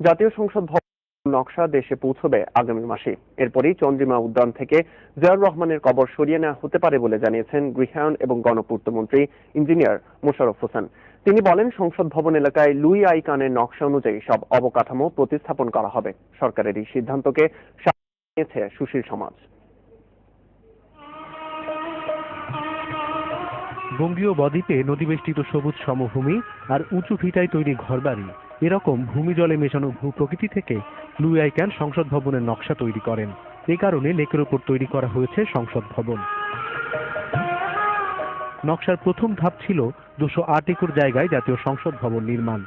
জাতীয় সংসদ ভবন নকশা দেশে পৌঁছবে আগামী মাসে। এরপরই চন্দ্রিমা উদ্যান থেকে জিয়াউর রহমানের কবর সরিয়ে নেওয়া হতে পারে বলে জানিয়েছেন গৃহায়ন এবং গণপূর্ত মন্ত্রী ইঞ্জিনিয়ার মোশাররফ হোসেন। তিনি বলেন, সংসদ ভবন এলাকায় লুই আই কানের নকশা অনুযায়ী সব অবকাঠামো প্রতিস্থাপন করা হবে। সরকারের এই সিদ্ধান্তকে নিয়েছে সুশীল সমাজ। বঙ্গীয় বদ্বীপে নদীবেষ্টিত সবুজ সমভূমি আর উঁচু ভিটায় তৈরি ঘরবাড়ি। এরকম ভূমি জলে মেশানো ভূ প্রকৃতি থেকে লুই আইক্যান সংসদ ভবনের নকশা তৈরি করেন। এ কারণে লেকের উপর তৈরি করা হয়েছে সংসদ ভবন। নকশার প্রথম ধাপ ছিল দুশো আট একর জায়গায় জাতীয় সংসদ ভবন নির্মাণ।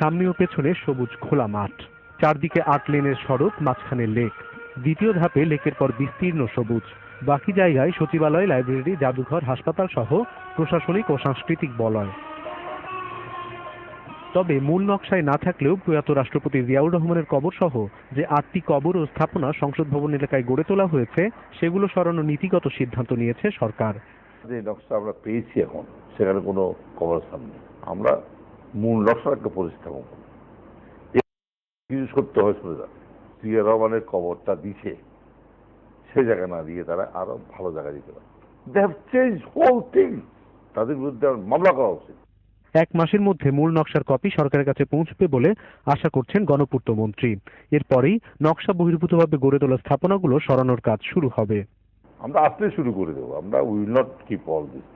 সামনে ও পেছনে সবুজ খোলা মাঠ। চারদিকে আট লেনের সড়ক, মাঝখানে লেক। দ্বিতীয় ধাপে লেকের পর বিস্তীর্ণ সবুজ। বাকি জায়গায় সচিবালয়, লাইব্রেরি, জাদুঘর, হাসপাতাল সহ প্রশাসনিক ও সাংস্কৃতিক বলয়। তবে মূল নকশায় না থাকলেও প্রয়াত রাষ্ট্রপতি জিয়াউর রহমানের কবর সহ যে আটটি কবর ও স্থাপনা সংসদ ভবন এলাকায় গড়ে তোলা হয়েছে, সেগুলো সরানো নীতিগত সিদ্ধান্ত নিয়েছে সরকার। যে নকশা আমরা পেয়েছি এখন, সেখানে কোনো কবরস্থান নেই। আমরা মূল নকশার একটা প্রতিস্থাপন করব কিছু সত্য হয় জিয়া রহমানের কবরটা দিছে সে জায়গা না দিয়ে তারা আরও ভালো জায়গা দিতে পারে। They have change whole thing তাদের বিরুদ্ধে মামলা করা উচিত। এক মাসের মধ্যে মূল নকশার কপি সরকারের কাছে পৌঁছবে বলে আশা করছেন গণপূর্ত মন্ত্রী। এরপরেই নকশা বহির্ভূতভাবে গড়ে তোলা স্থাপনাগুলো সরানোর কাজ শুরু হবে। আমরা আসতে শুরু করে দেবো। আমরা will not keep all this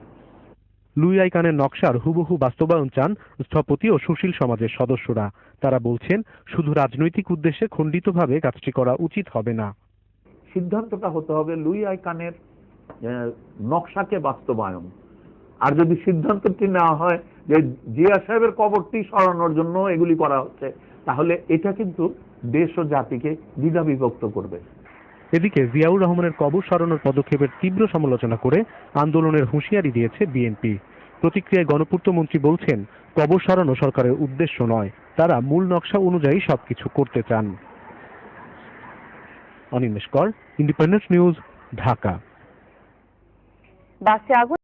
Louis আইকানের নকশার হুবহু বাস্তবায়ন চান স্থপতি ও সুশীল সমাজের সদস্যরা। তারা বলছেন শুধু রাজনৈতিক উদ্দেশ্যে খণ্ডিতভাবে কাজটি করা উচিত হবে না। সিদ্ধান্তটা হতে হবে লুই আইকানের নকশাকে বাস্তবায়ন। আর যদি সিদ্ধান্তটি নেওয়া হয় যে জিয়া সাহেবের কবরটি সরানোর জন্য এগুলি করা হচ্ছে, তাহলে এটা কিন্তু দেশ ও জাতিকে দ্বিধা বিভক্ত করবে। এদিকে জিয়াউর রহমানের কবর সরানোর পদক্ষেপের তীব্র সমালোচনা করে আন্দোলনের হুঁশিয়ারি দিয়েছে বিএনপি। প্রতিক্রিয়ায় গণপূর্ত মন্ত্রী বলছেন, কবর সরানো সরকারের উদ্দেশ্য নয়, তারা মূল নকশা অনুযায়ী সবকিছু করতে চান। অনিমেষ কর ইন্ডিপেন্ডেন্স নিউজ ঢাকা বাসে আগুন